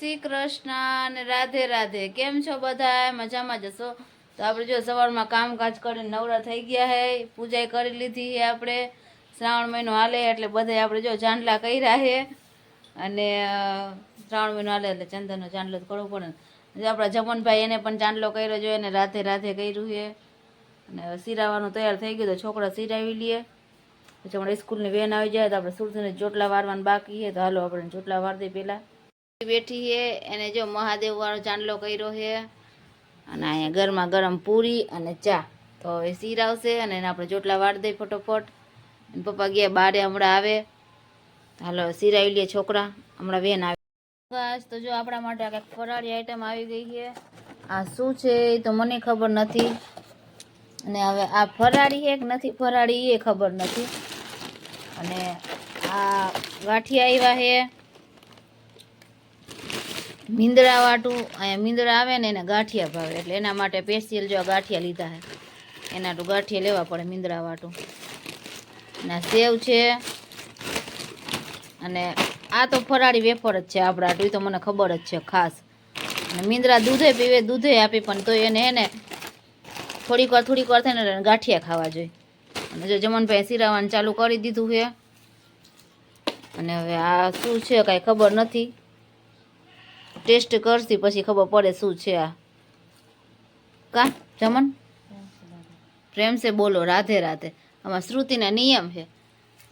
શ્રી કૃષ્ણ અને રાધે રાધે. કેમ છો બધા મજામાં જશો તો આપણે જો સવારમાં કામકાજ કરીને નવરા થઈ ગયા હે. પૂજા કરી લીધી હે આપણે. શ્રાવણ મહિનો હાલે એટલે બધે આપણે જો ચાંદલા કર્યા છે અને શ્રાવણ મહિનો હાલે એટલે ચંદનનો ચાંદલો કરવો પડે. આપણા જમનભાઈ એને પણ ચાંદલો કર્યો જોઈએ અને રાધે રાધે કર્યું છે અને સિરાવાનું તૈયાર થઈ ગયું તો છોકરા સિરાવી લઈએ પછી હમણાં સ્કૂલની વેન આવી જાય તો આપણે સુરતીને ચોટલા વારવાનું બાકી છે તો હાલો આપણે ચોટલા વાર દઈએ પહેલાં. બેઠી છે એને જો મહાદેવ વાળો ચાંદલો કર્યો છે અને અહીંયા ગરમા ગરમ પૂરી અને ચા. તો હવે શીર આવશે અને એને આપણે ચોટલા વાર દઈએ ફટોફટ. અને પપ્પા ગયા બારે હમણાં આવે. હાલો સિરાવી લઈએ છોકરા. હમણાં વેન આવે. બસ, તો જો આપણા માટે કંઈક ફરાળી આઈટમ આવી ગઈ છે. આ શું છે એ તો મને ખબર નથી. અને હવે આ ફરાળી છે કે નથી ફરાળી, એ ખબર નથી. અને આ ગાંઠિયા આવ્યા છે. મીંદડા વાટું, અહીંયા મીંદડા આવે ને એને ગાંઠિયા ભાવે. એટલે એના માટે પેશિયલ જો ગાંઠિયા લીધા છે, એના તો ગાંઠિયા લેવા પડે મીંદડા વાટું. ના સેવ છે, અને આ તો ફરાળી વેફર જ છે આપણા આટલું તો મને ખબર જ છે ખાસ. અને મીંદડા દૂધે પીવે, દૂધે આપી, પણ તો એને એને થોડીક વાર થોડીક વાર થઈને એને ગાંઠિયા ખાવા જોઈએ. અને જો જમનભાઈ સિરાવાનું ચાલુ કરી દીધું છે, અને હવે આ શું છે કાંઈ ખબર નથી. ટેસ્ટ કરશી પછી ખબર પડે શું છે આ. કા જમન? પ્રેમસે બોલો રાધે રાધે. આમાં શ્રુતિના નિયમ છે.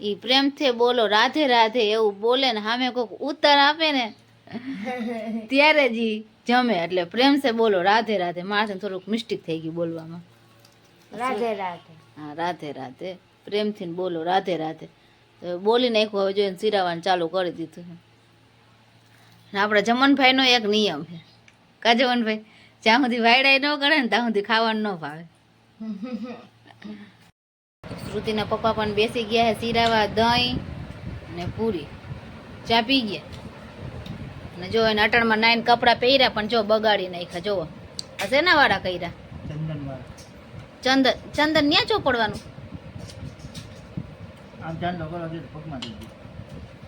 એ પ્રેમથી બોલો રાધે રાધે એવું બોલે ને સામે કોઈક ઉત્તર આપે ને ત્યારે જ જમે. એટલે પ્રેમ સે બોલો રાધે રાધે. મારે થોડુંક મિસ્ટેક થઈ ગયું બોલવામાં. રાધે રાધે. હા રાધે રાધે. પ્રેમથી બોલો રાધે રાધે. બોલી નાખ્યું હવે જોઈને સિરાવાનું ચાલુ કરી દીધું આપણા જમનભાઈનો એક નિયમ છે. કા જમનભાઈ? જ્યાં સુધી વાયડાઈ ન કરે ને ત્યાં સુધી ખાવાનું ન ભાવે. શ્રુતિના પપ્પા પણ બેસી ગયા છે સિરાવા દહીં ને પૂરી. ચા પી ગયા. અને જો એને અટણમાં નાઈને કપડાં પહેર્યા, પણ જો બગાડી નાખ્યા, જુઓ. આ શેના વાળા કર્યા? ચંદન ચંદન ન્યા ચોપડવાનું આમ ચાંદો કરો પગમાં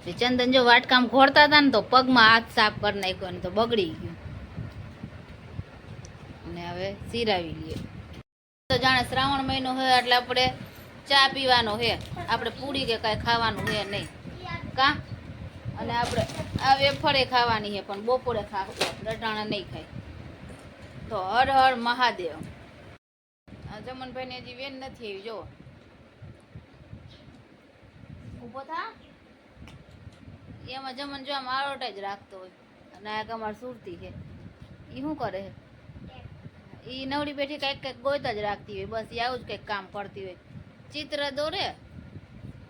ચંદન જો વાટકામ ઘોરતા હતા ને તો પગમાં હાથ સાફ કરી નાખ્યો ને તો બગડી ગયું. અને હવે સિરાવી લઈએ. તો જાણે શ્રાવણ મહિનો હોય એટલે આપણે ચા પીવાનો હે. આપણે પૂરી કે કાંઈ ખાવાનું હે નહીં. કા? અને આપણે આ વેફળે ખાવાની હે, પણ બપોરે ખાવું રટાણા નહીં ખાય. તો હર હર મહાદેવ. જમનભાઈને હજી વેન નથી આવી જો ઊભો થા. એમાં જમન જો આમ આરોટ જ રાખતો હોય. અને આ એક અમાર સુરતી છે. એ શું કરે? છે એ નવડી બેઠી કંઈક કંઈક ગોતા જ રાખતી હોય. બસ એ આવું જ કંઈક કામ કરતી હોય. ચિત્ર દોરે,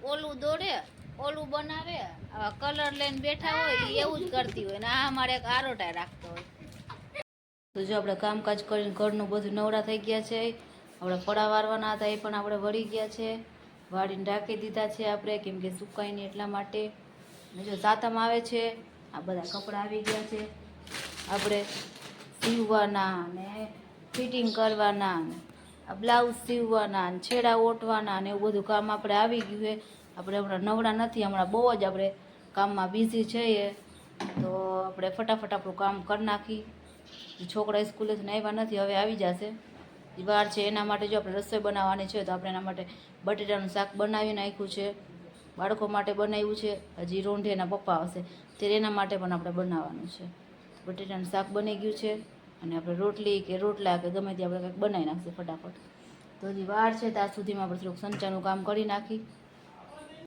ઓલું દોરે, ઓલું બનાવે. આવા કલર લઈને બેઠા હોય એવું જ કરતી હોય. ને આ અમારે એક આરોટા રાખતો હોય. તો જો આપણે કામકાજ કરીને ઘરનું બધું નવરા થઈ ગયા છે. આપણે ફળા વારવાના હતા એ પણ આપણે વળી ગયા છે. વાળીને ઢાંકી દીધા છે આપણે. કેમ કે સુકાય નહીં એટલા માટે. અને જો સાતમ આવે છે, આ બધા કપડાં આવી ગયા છે. આપણે સીવવાના ને ફિટિંગ કરવાના આ બ્લાઉઝ સીવવાના ને છેડા ઓટવાના ને એવું બધું કામ આપણે આવી ગયું છે. આપણે હમણાં નવડા નથી, હમણાં બહુ જ આપણે કામમાં બિઝી છીએ. તો આપણે ફટાફટ આપણું કામ કરી નાખી. છોકરા સ્કૂલેથી આવ્યા નથી, હવે આવી જશે. વાર છે, એના માટે જો આપણે રસોઈ બનાવવાની છે, તો આપણે એના માટે બટેટાનું શાક બનાવી નાખ્યું છે. બાળકો માટે બનાવ્યું છે. હજી રોંઢે એના પપ્પા આવશે. ત્યારે એના માટે પણ આપણે બનાવવાનું છે. બટેટાનું શાક બની ગયું છે અને આપણે રોટલી કે રોટલા કે ગમે તે આપણે કંઈક બનાવી નાખશે ફટાફટ. તો હજી વાર છે ત્યાં સુધીમાં આપણે થોડુંક સંચાનું કામ કરી નાખી.